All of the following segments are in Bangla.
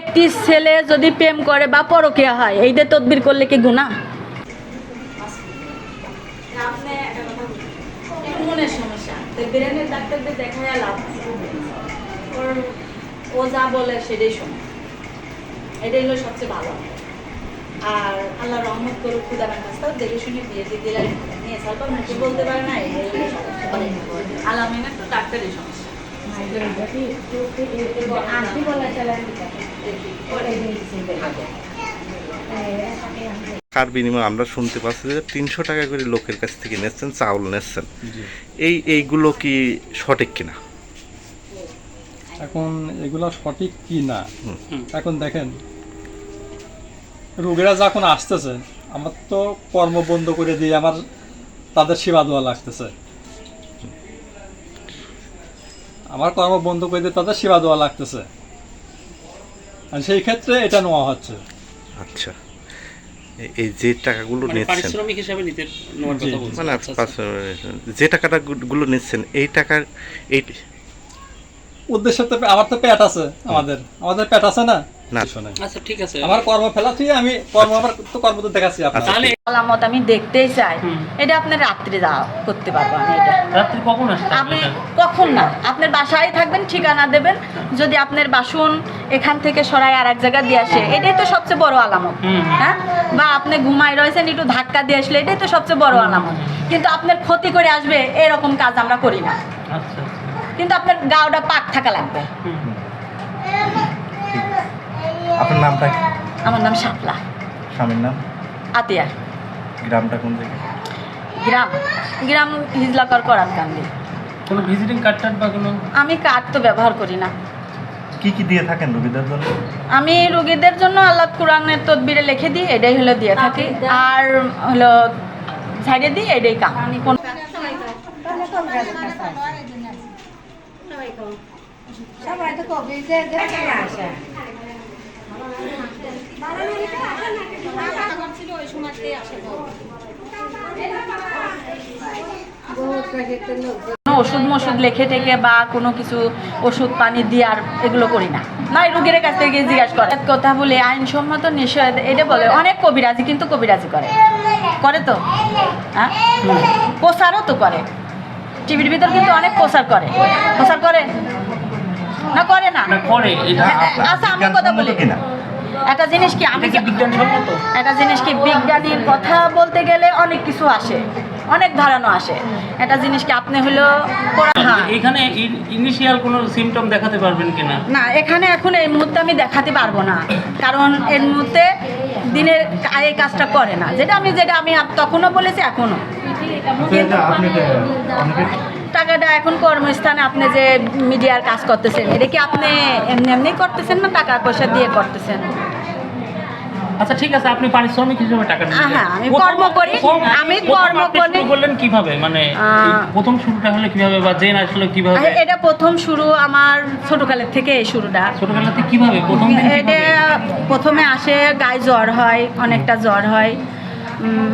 একটি ছেলে যদি প্রেম করে বা পরকিয়া হয় এইদের তদবির করলে কি গুণা ও যা বলে সেটাই এটাই হলো সবচেয়ে ভালো। আর আল্লাহ রহমত করুক দেখে শুনে বিয়ে দিয়ে দিলে। নিয়ে বলতে পারে না হলো তো ডাক্তারই সমস্যা। কার বিনিময়ে আমরা শুনতে পাচ্ছি যে তিনশো টাকা করে লোকের কাছ থেকে নিচ্ছেন চাউল নিচ্ছেন। এই এইগুলো কি সঠিক কিনা? এখন এগুলো সঠিক কি না এখন দেখেন রোগীরা যখন আসতেছে আমার তো কর্ম বন্ধ করে দিয়ে আমার তাদের সেবা দেওয়া লাগতেছে। আমার কর্ম বন্ধ করে দিয়ে তাদের সেবা দেওয়া লাগতেছে। আর সেই ক্ষেত্রে এটা নেওয়া হচ্ছে। আচ্ছা। এই যে টাকাগুলো মানে নিচ্ছেন পারিশ্রমিক হিসাবে নিতে নেওয়ার কথা বলছেন। মানে আচ্ছা, আচ্ছা। যে টাকাটা গুলো নিচ্ছেন এই টাকার এই উদ্দেশ্য তো আমার তো পেট আছে আমাদের। আমাদের পেট আছে না। আচ্ছা ঠিক আছে। আমার কর্ম ফেলাচ্ছি আমি কর্ম আমার তো কর্ম তো দেখাচ্ছি আপনার। আচ্ছা। আলামত আমি দেখতেই চাই। এটা আপনি রাত্রে যাওয়া করতে পারব আমি এটা। রাত্রি কখন আসতে আপনি কখন না? আপনার বাসায় থাকবেন ঠিকানা দেবেন। যদি আপনার বাসন এখান থেকে সরাই আর এক জায়গায় দিয়ে আসে এটাই তো সবচেয়ে বড় আলামত। হ্যাঁ? বা আপনি ঘুমাই রয়েছেন একটু ধাক্কা দিয়ে আসলে এটাই তো সবচেয়ে বড় আলামত। কিন্তু আপনার ক্ষতি করে আসবে এরকম কাজ আমরা করি না। আচ্ছা আচ্ছা। কিন্তু আপনার গাওটা পাক থাকা লাগবে। হুম। আপনার নামটা কি? আমার নাম শাপলা। স্বামীর নাম? আতিয়া। গ্রামটা কোন জায়গায়? গ্রাম। গ্রাম হিজলাকর করাত কান্দি কোনো ভিজিটিং কার্ড টার্ড বা কোনো আমি কার্ড তো ব্যবহার করি না। কি কি দিয়ে থাকেন রোগীদের জন্য? আমি রোগীদের জন্য আল্লাহ কোরআনের তদবিরে লিখে দিই এটাই হলো দিয়ে থাকি। আর হলো সাইডে দিই এটাই কাম। কোন সবাই তো ওষুধ মষুধ লেখে টেকে বা কোনো কিছু ওষুধ পানি দিয়ে আর এগুলো করি না। নাই, রুগীর কাছ থেকে জিজ্ঞাসা করে। কথা বলে, আইনসম্মত নিষেধ, এটা বলে, অনেক কবিরাজি কিন্তু কবিরাজি করে। করে তো? হ্যাঁ? প্রচারও তো করে। টিভির ভিতর কিন্তু অনেক প্রচার করে। প্রচার করে? না করে না। করে। আচ্ছা আমি কথা বলি। একটা জিনিস কি আমি একটা জিনিস কি বিজ্ঞানীর কথা বলতে গেলে অনেক কিছু আসে। অনেক ধারণা আসে। একটা জিনিস কি আপনি হলো হ্যাঁ। এখানে ইনিশিয়াল কোনো সিমটম দেখাতে পারবেন কিনা? না এখানে এখন এই মুহূর্তে আমি দেখাতে পারব না। কারণ এর মুহূর্তে দিনের এই কাজটা করে না। যেটা আমি যেটা আমি তখনও বলেছি এখনও। টাকাটা এখন কর্মস্থানে আপনি যে মিডিয়ার কাজ করতেছেন এটা কি আপনি এমনি এমনি করতেছেন না টাকা পয়সা দিয়ে করতেছেন? আচ্ছা ঠিক আছে আপনি পারিশ্রমিক হিসেবে টাকা নিচ্ছেন হ্যাঁ, আমি কর্ম করি, আমি কর্ম করি। করলেন কীভাবে? মানে প্রথম শুরুটা হলো কীভাবে বা জেন আসলো কীভাবে? এটা প্রথম শুরু আমার ছোটকালের থেকে এই শুরুটা। ছোটবেলাতে কীভাবে? প্রথম দিন এটা প্রথমে আসে গায়ে জ্বর হয় অনেকটা জ্বর হয়।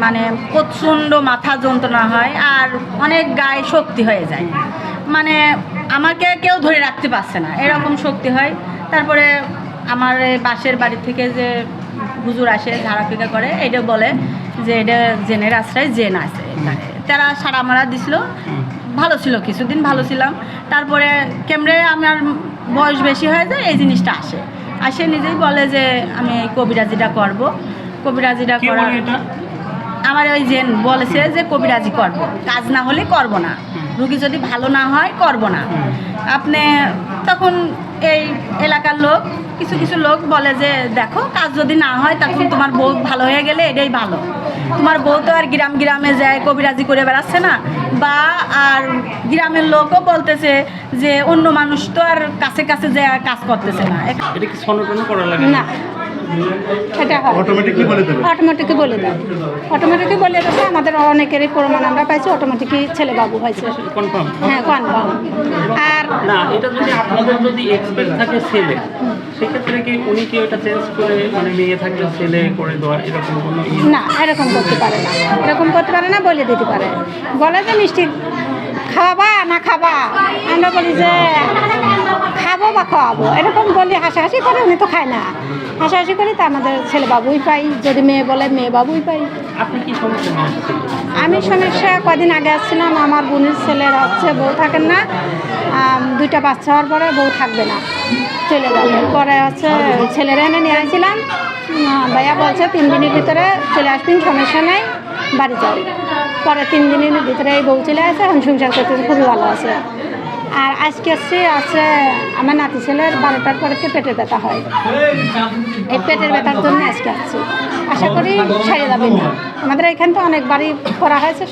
মানে প্রচণ্ড মাথা যন্ত্রণা হয় আর অনেক গায়ে শক্তি হয়ে যায়। মানে আমাকে কেউ ধরে রাখতে পারছে না এরকম শক্তি হয়। তারপরে আমার এই পাশের বাড়ি থেকে যে হুজুর আসে ঝাড়াফিকা করে এটা বলে যে এটা জেনের আশ্রয় জেন আছে তারা সারা মারা দিছিল। ভালো ছিল কিছুদিন ভালো ছিলাম। তারপরে কেমরে আমার বয়স বেশি হয়ে যায় এই জিনিসটা আসে। আসে নিজেই বলে যে আমি কবিরাজিটা করব। কবিরাজিটা করার আমার ওই যে বলেছে যে কবিরাজি করব। কাজ না হলে করব না। রুগী যদি ভালো না হয় করব না। আপনি তখন এই এলাকার লোক কিছু কিছু লোক বলে যে দেখো কাজ যদি না হয় তখন তোমার বউ ভালো হয়ে গেলে এটাই ভালো। তোমার বউ তো আর গ্রাম গ্রামে যায় কবিরাজি করে বেড়াচ্ছে না। বা আর গ্রামের লোকও বলতেছে যে অন্য মানুষ তো আর কাছে কাছে যে কাজ করতেছে না। এটা কি করা লাগে না এটা হয়। অটোমেটিকলি বলে দেবে। অটোমেটিকই বলে দেয়। অটোমেটিকই বলে দেবে আমাদের অনেকেরই প্রমাণ আমরা পাইছি অটোমেটিকই ছেলে বাবু হয়েছে। কনফার্ম হ্যাঁ কনফার্ম আর না এটা যদি আপনাদের যদি এক্সপেক্ট থাকে ছেলে সেক্ষেত্রে কি উনি কি ওটা চেঞ্জ করে মানে মেয়ে থাকলে ছেলে করে দেওয়ার এরকম কোনো ইয়ে? না এরকম করতে পারে না। এরকম করতে পারে না বলে দিতে পারে। বলে যে মিষ্টি খাওয়াবা না খাবা? আমরা বলি যে খাওয়াবো বা খাওয়াবো। এরকম বলি হাসাহাসি করে উনি তো খায় না। হাসাহাসি করি তা আমাদের ছেলে বাবুই পাই যদি মেয়ে বলে মেয়ে বাবুই পাই আমি সমস্যা কদিন আগে আসছিলাম আমার বোনের ছেলের হচ্ছে বউ থাকেন না। দুইটা বাচ্চা হওয়ার পরে বউ থাকবে না। চলে যাবে পরে হচ্ছে ছেলেরা এনে নিয়ে আসছিলাম। ভাইয়া বলছে তিন দিনের ভিতরে চলে আসবেন সমস্যা নেই বাড়ি যাও। পরে তিন দিনের ভিতরে এই বউ চলে আসে এখন সংসার করতে খুবই ভালো আছে। আর আজকে আসছে আছে আমার নাতি ছেলের বারোটার পরে পেটের ব্যথা হয়। এই পেটের ব্যথার জন্য আজকে আসছি আশা করি ছেড়ে যাবে না। আমাদের এখান তো অনেকবারই করা হয়েছে